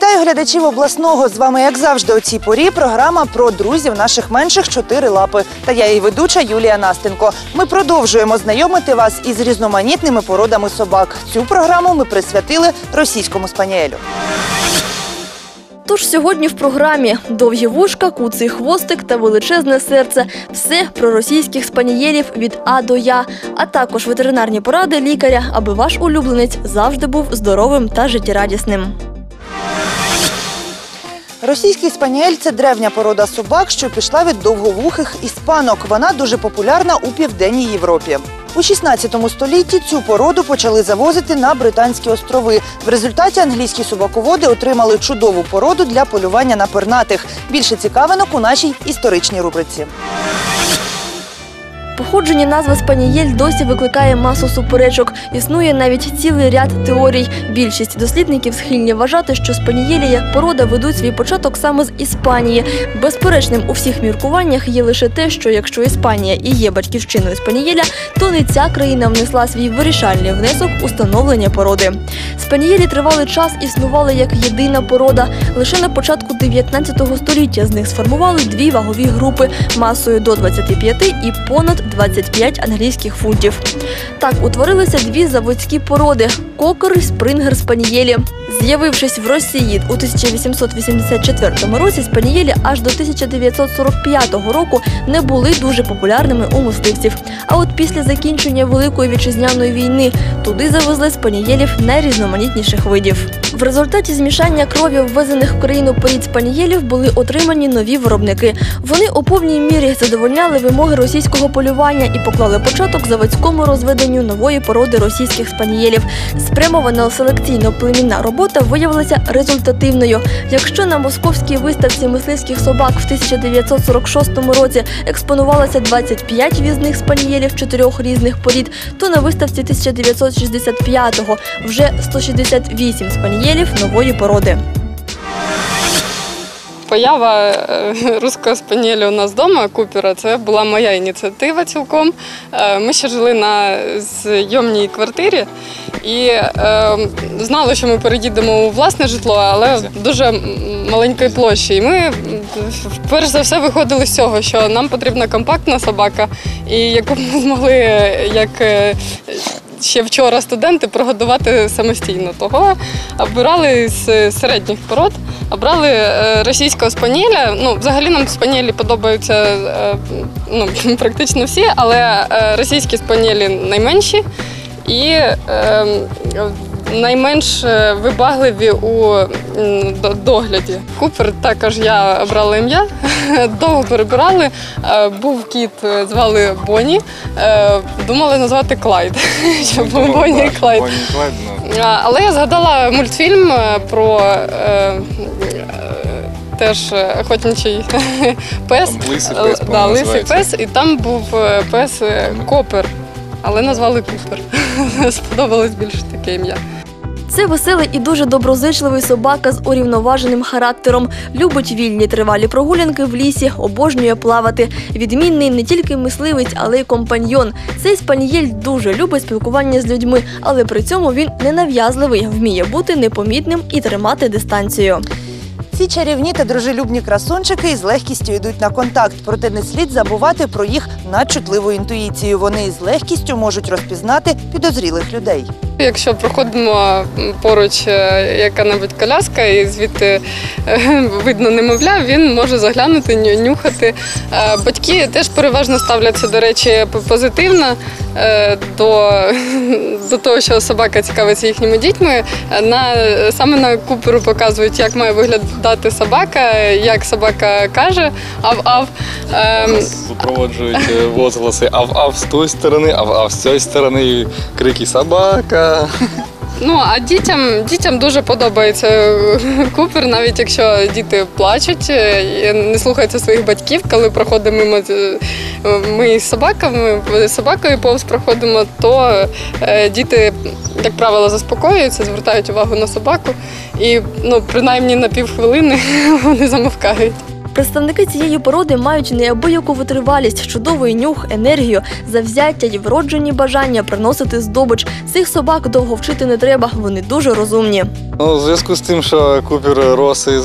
глядачів обласного. З вами, як завжди, у цій порі програма про друзів наших менших чотири лапи. Та я її ведуча Юлія Настенко. Ми продовжуємо знайомити вас із різноманітними породами собак. Цю програму ми присвятили російському спаніелю. Тож сьогодні в програмі довгі вушка, куций хвостик та величезне серце. Все про російських спанієлів від А до Я, а також ветеринарні поради лікаря, аби ваш улюбленець завжди був здоровим та життєрадісним. Російський спаніель це древня порода собак, що пішла від довговухих іспанок. Вона дуже популярна у південній Європі. У 16 столітті цю породу почали завозити на Британські острови. В результаті англійські собаководи отримали чудову породу для полювання на пернатих. Більше цікавинок у нашій історичній рубриці. Походження назви спанієль досі викликає масу суперечок. Існує навіть цілий ряд теорій. Більшість дослідників схильні вважати, що спанієлі як порода ведуть свій початок саме з Іспанії. Безперечним у всіх міркуваннях є лише те, що якщо Іспанія і є батьківщиною спанієля, то не ця країна внесла свій вирішальний внесок у становлення породи. Спанієлі тривалий час існували як єдина порода. Лише на початку 19 століття з них сформували дві вагові групи масою до 25 і понад 25 англійських фунтів. Так утворилися дві заводські породи кокер спрингер спанієлі. З'явившись в Росії у 1884 році, спанієлі аж до 1945 року не були дуже популярними у мисливців. А от після закінчення Великої вітчизняної війни туди завезли спанієлів найрізноманітніших видів. В результаті змішання крові ввезених в країну порід спанієлів були отримані нові виробники. Вони у повній мірі задовольняли вимоги російського полювання і поклали початок заводському розведенню нової породи російських спанієлів. Спрямована селекційно-племінна робота виявилася результативною. Якщо на московській виставці мисливських собак в 1946 році експонувалося 25 візних спанієлів чотирьох різних порід, то на виставці 1965-го вже 168 спанієлів нової породи. Поява е, руського спаніеля у нас вдома, Купера, це була моя ініціатива цілком. Е, Ми ще жили на зйомній квартирі і е, знали, що ми переїдемо у власне житло, але в дуже м, маленької площі. І ми перш за все виходили з цього, що нам потрібна компактна собака, і яку ми змогли як. Ще вчора студенти прогодувати самостійно. Того обирали з середніх пород, обрали е, російського спаніля. Ну, взагалі нам спанілі подобаються е, ну, практично всі, але е, російські спанілі найменші і е, найменш е, вибагливі у догляді. Купер також я обрала ім'я, довго перебирали. Е, Був кіт, е, звали Бонні. Думали назвати Клайд, щоб був Бонні і Клайд. Ну. Але я згадала мультфільм про теж охотничий пес. Там лисий пес, да, лисий пес, і там був пес Копер, але назвали Купер. Сподобалось більше таке ім'я. Це веселий і дуже доброзичливий собака з урівноваженим характером. Любить вільні тривалі прогулянки в лісі, обожнює плавати. Відмінний не тільки мисливець, але й компаньйон. Цей спанієль дуже любить спілкування з людьми, але при цьому він ненав'язливий, вміє бути непомітним і тримати дистанцію. Ці чарівні та дружелюбні красунчики із легкістю йдуть на контакт, проте не слід забувати про їх надчутливу інтуїцію. Вони із легкістю можуть розпізнати підозрілих людей. Якщо проходимо поруч е, яка-небудь коляска і звідти е, видно немовля, він може заглянути, ню- нюхати. Е, Батьки теж переважно ставляться, до речі, позитивно до, до того, що собака цікавиться їхніми дітьми. Е, На, саме на куперу показують, як має виглядати собака, як собака каже ав-ав. Ем, супроводжують е, возгласи ав-ав з тої сторони, ав-ав з цієї сторони, крики собака. Ну а дітям дітям дуже подобається Купер, навіть якщо діти плачуть е, не слухаються своїх батьків, коли проходимо мимо е, ми з собаками, собакою повз проходимо, то е, діти, як правило, заспокоюються, звертають увагу на собаку, і ну принаймні на півхвилини вони замовкають. Представники цієї породи мають неабияку витривалість, чудовий нюх, енергію, завзяття і вроджені бажання приносити здобич. Цих собак довго вчити не треба, вони дуже розумні. Ну, у зв'язку з тим, що Купер рос із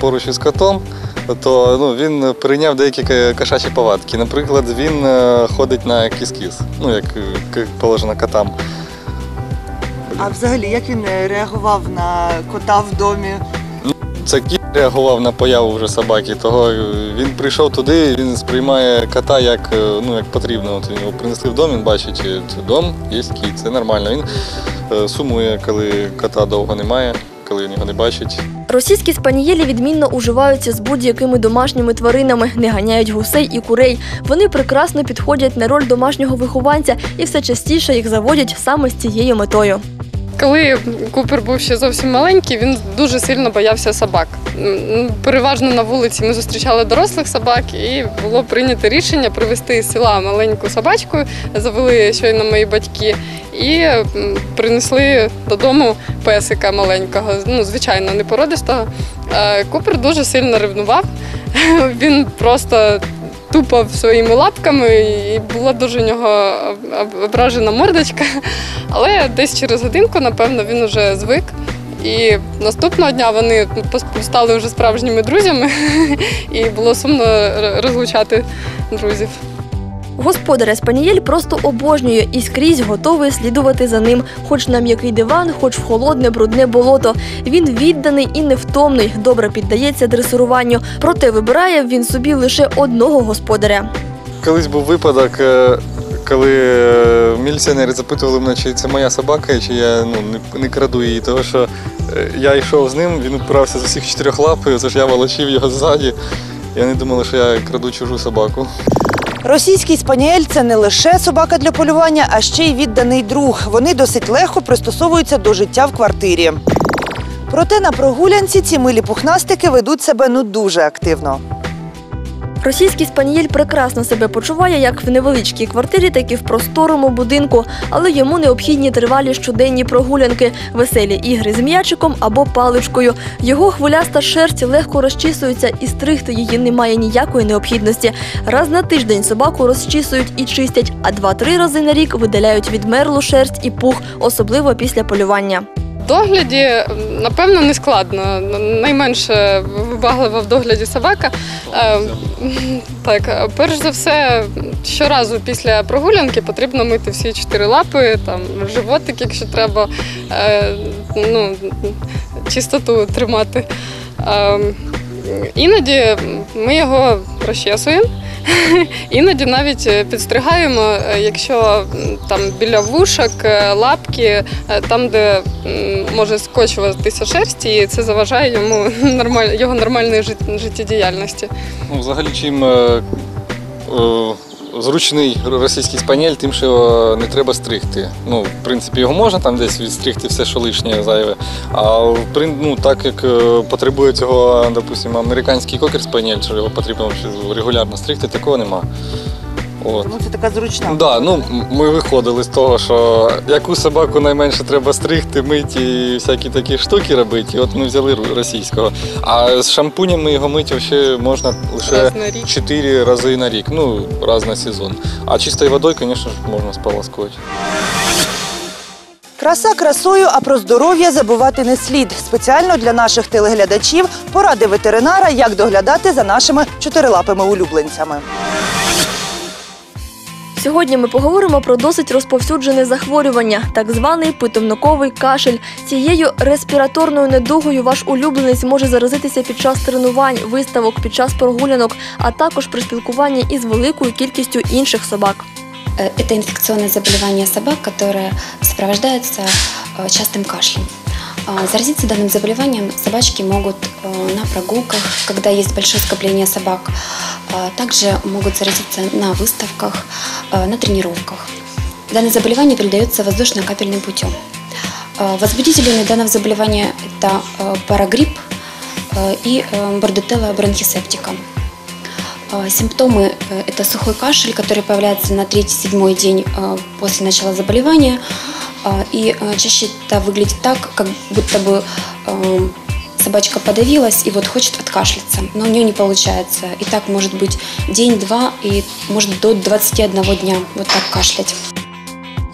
поруч із котом, то ну, він прийняв деякі кошачі повадки. Наприклад, він е, ходить на кіс-кіс, ну як, е, як положено котам. А взагалі, як він е, реагував на кота в домі? Це кіт реагував на появу вже собаки, того він прийшов туди, він сприймає кота як, е, ну, як потрібно. От його принесли в дом, він бачить, е, це дом, є кіт, це нормально. Він е, сумує, коли кота довго немає, коли він його не бачить. Російські спанієлі відмінно уживаються з будь-якими домашніми тваринами, не ганяють гусей і курей. Вони прекрасно підходять на роль домашнього вихованця і все частіше їх заводять саме з цією метою. Коли Купер був ще зовсім маленький, він дуже сильно боявся собак. Переважно на вулиці ми зустрічали дорослих собак, і було прийнято рішення привезти з села маленьку собачку, завели щойно мої батьки, і принесли додому песика маленького, ну, звичайно, не породистого. Е, Купер дуже сильно ревнував. Він просто тупав своїми лапками, і була дуже в нього об- об- ображена мордочка. Але десь через годинку, напевно, він вже звик. І наступного дня вони стали вже справжніми друзями, і було сумно розлучати друзів. Господаря спанієль просто обожнює і скрізь готовий слідувати за ним, хоч на м'який диван, хоч в холодне брудне болото. Він відданий і невтомний, добре піддається дресируванню. Проте вибирає він собі лише одного господаря. Колись був випадок, е, коли е, міліціонери запитували мене, чи це моя собака, чи я ну, не, краду її. Тому що е, я йшов з ним, він впирався з усіх чотирьох лап, і це ж я волочив його ззаді. І вони думали, що я краду чужу собаку. Російський спаніель це не лише собака для полювання, а ще й відданий друг. Вони досить легко пристосовуються до життя в квартирі. Проте на прогулянці ці милі пухнастики ведуть себе ну дуже активно. Російський спанієль прекрасно себе почуває як в невеличкій квартирі, так і в просторому будинку, але йому необхідні тривалі щоденні прогулянки, веселі ігри з м'ячиком або паличкою. Його хвиляста шерсть легко розчісується і стригти її немає ніякої необхідності. Раз на тиждень собаку розчісують і чистять, а два-три рази на рік видаляють відмерлу шерсть і пух, особливо після полювання. Догляді, напевно, не складно. Найменше вибаглива в догляді собака. Е, Так, перш за все, щоразу після прогулянки потрібно мити всі чотири лапи, там животик, якщо треба, е, ну, чистоту тримати. Е, Іноді ми його розчесуємо. Іноді навіть е, підстригаємо, е, якщо там біля вушок, е, лапки, там, де може скочуватися шерсть, і це заважає йому нормаль... його нормальної жит- життєдіяльності. Ну, взагалі, чим зручний російський спаніель, тим, що його не треба стригти. Ну, в принципі, його можна там десь відстригти все, що лишнє зайве. А ну, так як е, потребує цього, допустимо, американський кокер спаніель, що його потрібно регулярно стригти, такого нема. От. Тому це така зручна. Ну, да, ну, ми виходили з того, що яку собаку найменше треба стригти, мити і всякі такі штуки робити. І от ми взяли російського. А з шампунями його мити ще можна лише Раз 4 рази на рік, ну, раз на сезон. А чистою водою, звісно ж, можна сполоскувати. Краса красою, а про здоров'я забувати не слід. Спеціально для наших телеглядачів поради ветеринара, як доглядати за нашими чотирилапими улюбленцями. Сьогодні ми поговоримо про досить розповсюджене захворювання, так званий питомниковий кашель. Цією респіраторною недугою ваш улюбленець може заразитися під час тренувань, виставок, під час прогулянок, а також при спілкуванні із великою кількістю інших собак. Э, Это инфекционное заболевание собак, которое сопровождается э, частым кашлем. А, Заразиться данным заболеванием собачки могут э, на прогулках, когда есть большое скопление собак. А Также могут заразиться на выставках, э, на тренировках. Данное заболевание передается воздушно-капельным путем. Э, Возбудителями данного заболевания это э, парагрипп и бордетелла бронхисептика. Симптомы это сухой кашель, который появляется на 3-7 день после начала заболевания. Э, И э, чаще это выглядит так, как будто бы э, собачка подавилась и вот хочет откашляться, но у нее не получается. И так может быть день-два и может до 21 дня вот так кашлять.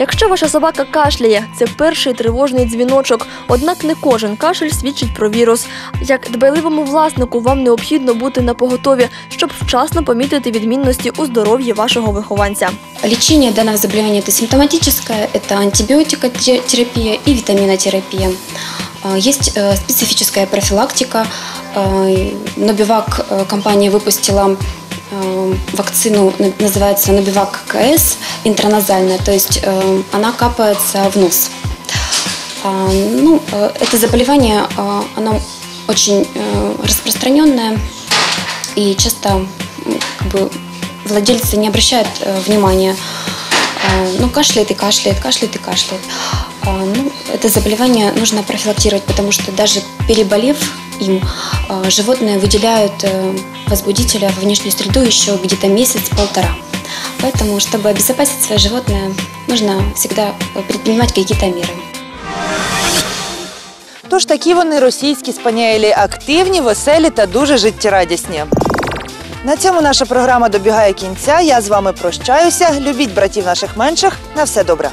Якщо ваша собака кашляє, це перший тривожний дзвіночок. Однак не кожен кашель свідчить про вірус. Як дбайливому власнику вам необхідно бути на поготові, щоб вчасно помітити відмінності у здоров'ї вашого вихованця. Лечение данного заболевания это симптоматическое, это антибиотикотерапия и витаминотерапия. А, Есть э, специфическая профилактика. Э, Нобивак э, компания выпустила э, вакцину, на- называется Нобивак КС, интраназальная, то есть э, она капается в нос. А, Ну, э, это заболевание, а, оно очень э, распространенное, и часто как бы, владельцы не обращают э, внимания. Ну, кашляет и кашляет, кашляет и кашляет. А, Ну, это заболевание нужно профилактировать, потому что даже переболев им, а, животные выделяют э, возбудителя в внешнюю среду еще где-то месяц-полтора. Поэтому, чтобы обезопасить свое животное, нужно всегда э, предпринимать какие-то меры. Тож такі вони російські спаніелі активні, веселі та дуже життєрадісні. На цьому наша програма добігає кінця. Я з вами прощаюся. Любіть братів наших менших. На все добре.